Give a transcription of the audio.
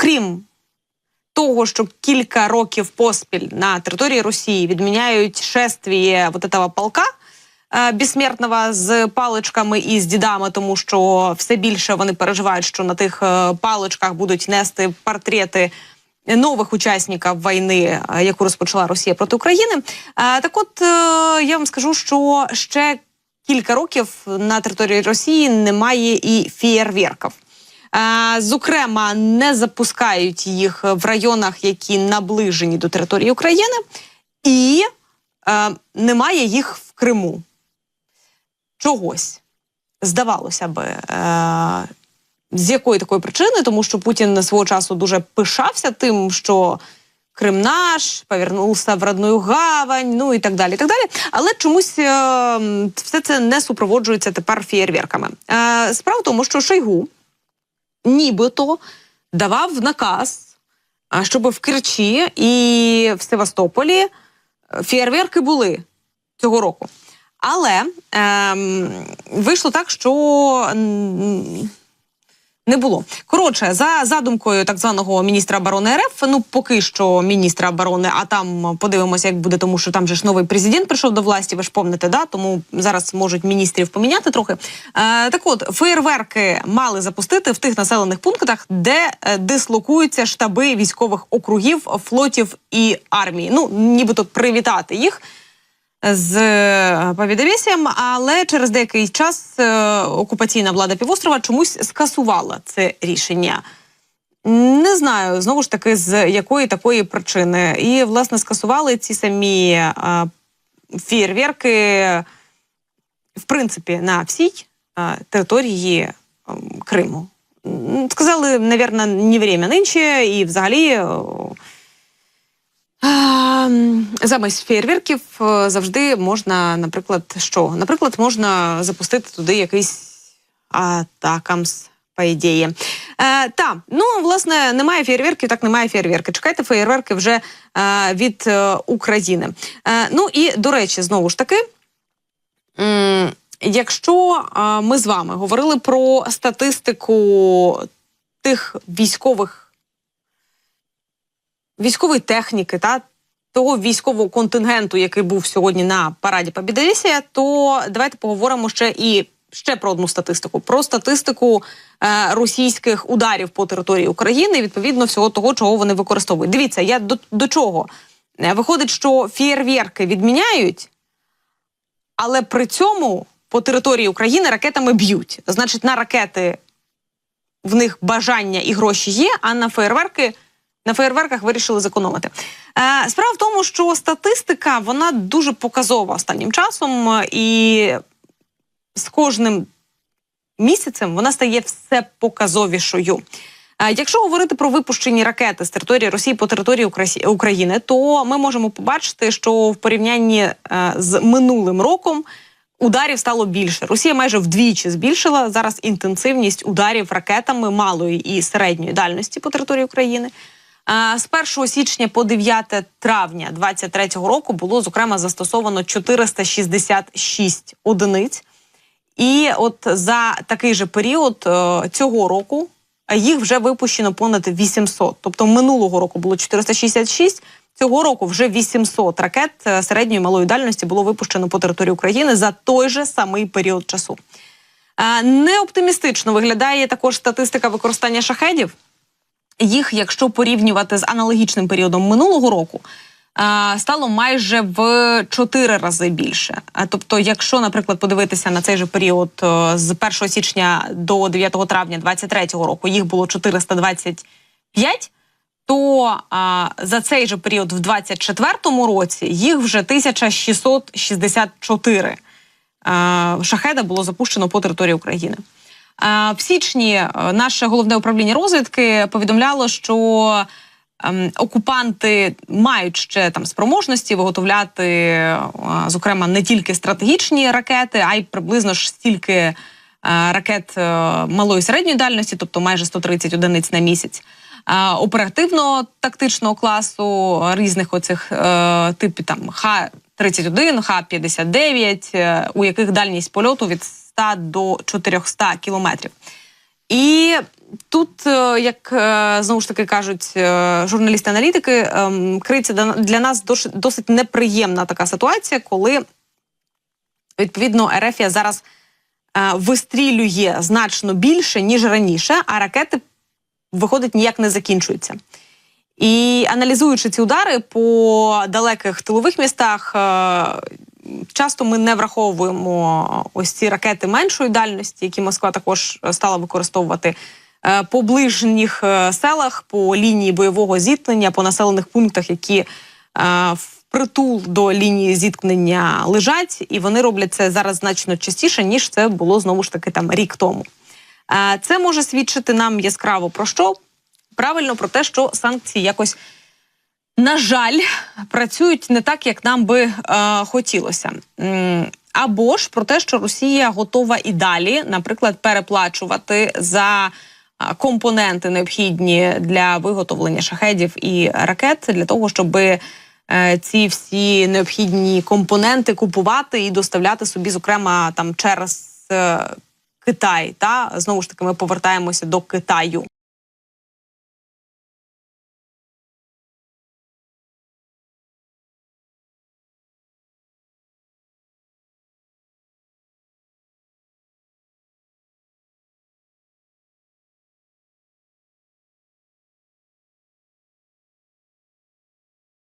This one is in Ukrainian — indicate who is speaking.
Speaker 1: окрім того, що кілька років поспіль на території Росії відміняють шествіє вот этого полка е, безсмертного з паличками і з дідами, тому що все більше вони переживають, що на тих е, паличках будуть нести портрети нових учасників війни, е, яку розпочала Росія проти України. Так, от я вам скажу, що ще кілька років на території Росії немає і фєєрверків. Е, Зокрема, не запускають їх в районах, які наближені до території України, і е, немає їх в Криму. Чогось здавалося би, е, з якої такої причини, тому що Путін свого часу дуже пишався тим, що Крим наш, повернувся в родную гавань, ну і так далі. і так далі. Але чомусь е, все це не супроводжується тепер фєєрверками. Е, справа в тому, що Шойгу нібито давав наказ, щоб в Керчі і в Севастополі е, фєєрверки були цього року. Але ем, вийшло так, що не було. Коротше, за задумкою так званого міністра оборони РФ, ну поки що міністра оборони, а там подивимося, як буде, тому що там же ж новий президент прийшов до власті. Ви ж помните, да? Тому зараз можуть міністрів поміняти трохи. Е, так от феєрверки мали запустити в тих населених пунктах, де е, дислокуються штаби військових округів, флотів і армії. Ну нібито привітати їх з е, але через деякий час е, окупаційна влада півострова чомусь скасувала це рішення. Не знаю знову ж таки з якої такої причини. І власне скасували ці самі е, фєєрверки, в принципі, на всій території Криму. Сказали, навірно, не время нинче, і взагалі. Замість фєєрверків е, завжди можна, наприклад, що? Наприклад, можна запустити туди якийсь атакамс, по ідеї. Е, та, ну, власне, немає фєєрверків, так немає фєєрверки. Чекайте фєєрверки вже е, від е, України. Е, ну і, до речі, знову ж таки, м, якщо е, ми з вами говорили про статистику тих військових військової техніки та того військового контингенту, який був сьогодні на параді Побєдолісія, то давайте поговоримо ще і ще про одну статистику: про статистику е, російських ударів по території України, відповідно всього того, чого вони використовують. Дивіться, я до, до чого Е, виходить, що фєєрверки відміняють, але при цьому по території України ракетами б'ють. Значить, на ракети в них бажання і гроші є, а на фейерверки. На фейерверках вирішили зекономити. Е, справа в тому, що статистика вона дуже показова останнім часом, е, і з кожним місяцем вона стає все показовішою. Е, Якщо говорити про випущені ракети з території Росії по території України, то ми можемо побачити, що в порівнянні з минулим роком ударів стало більше. Росія майже вдвічі збільшила зараз інтенсивність ударів ракетами малої і середньої дальності по території України. Е, З 1 січня по 9 травня 2023 року було зокрема застосовано 466 одиниць. І от за такий же період е, цього року е, їх вже випущено понад 800. Тобто минулого року було 466, цього року вже 800 ракет середньої малої дальності було випущено по території України за той же самий період часу. Неоптимістично виглядає також статистика використання шахедів. Їх, якщо порівнювати з аналогічним періодом минулого року, стало майже в 4 рази більше. Тобто, якщо, наприклад, подивитися на цей же період е, з 1 січня до 9 травня 2023 року, їх було 425, то а, за цей же період в 24 році їх вже 1664 а, шахеда було запущено по території України. В січні е, наше головне управління розвідки повідомляло, що ем, окупанти мають ще там спроможності виготовляти, е, зокрема, не тільки стратегічні ракети, а й приблизно ж стільки е, ракет малої середньої дальності, тобто майже 130 одиниць на місяць. Е, Оперативно тактичного класу різних оцих типів там Х-31, Х-59, е, у яких дальність польоту від 100 до 400 кілометрів. І Тут, е, як е, знову ж таки кажуть е, журналісти-аналітики, ем, криється для нас досить, неприємна така ситуація, коли відповідно Ерефія зараз вистрілює значно більше ніж раніше, а ракети виходить ніяк не закінчуються. І аналізуючи ці удари по далеких тилових містах, часто ми не враховуємо ось ці ракети меншої дальності, які Москва також е, стала використовувати е, по ближніх е, селах, по лінії бойового зіткнення, по населених пунктах, які е, впритул до лінії зіткнення лежать, і вони роблять це зараз значно частіше, ніж це було знову ж таки там рік тому. Е, Це може свідчити нам яскраво про що? Правильно про те, що санкції якось, на жаль, працюють не так, як нам би е, хотілося. Або ж про те, що Росія готова і далі, наприклад, переплачувати за е, компоненти необхідні для виготовлення шахедів і ракет, для того, щоб ці всі необхідні компоненти купувати і доставляти собі, зокрема, там через е, Китай. Та знову ж таки, ми повертаємося до Китаю.